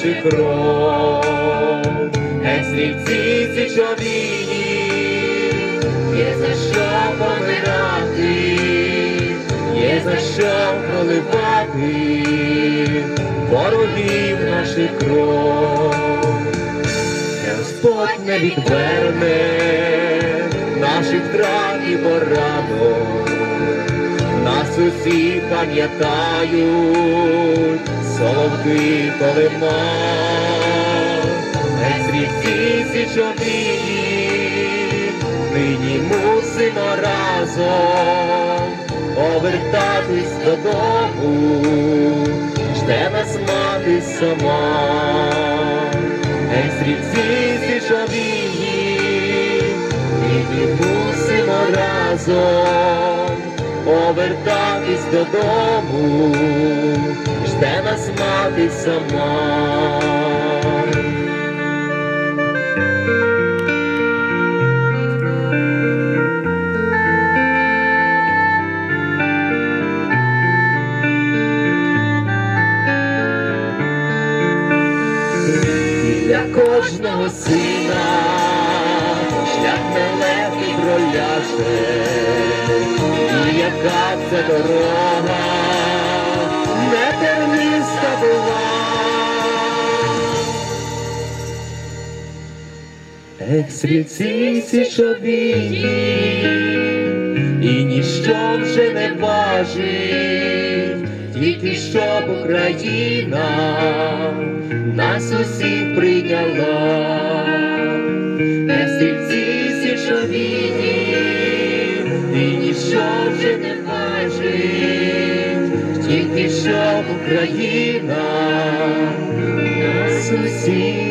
наших кров, геть стрільці січовії, є за що помирати, є за що проливати. Ворогів наших кров. Господь не відверне наших втрат і поранок, нас усі пам'ятають, соловки колима, геть стрільці січові, нині мусимо разом повертатись додому, жде нас мати сама, геть стрільці січові, нині мусимо разом повертатись додому, мати сама. Кожного сина шлях нелегкий проляже, і яка це дорога, Ех, стрільці січові, і ніщо вже не важить, тільки щоб Україна нас усіх прийняла. Ех, стрільці січові, і ніщо вже не важить, тільки щоб Україна нас усіх.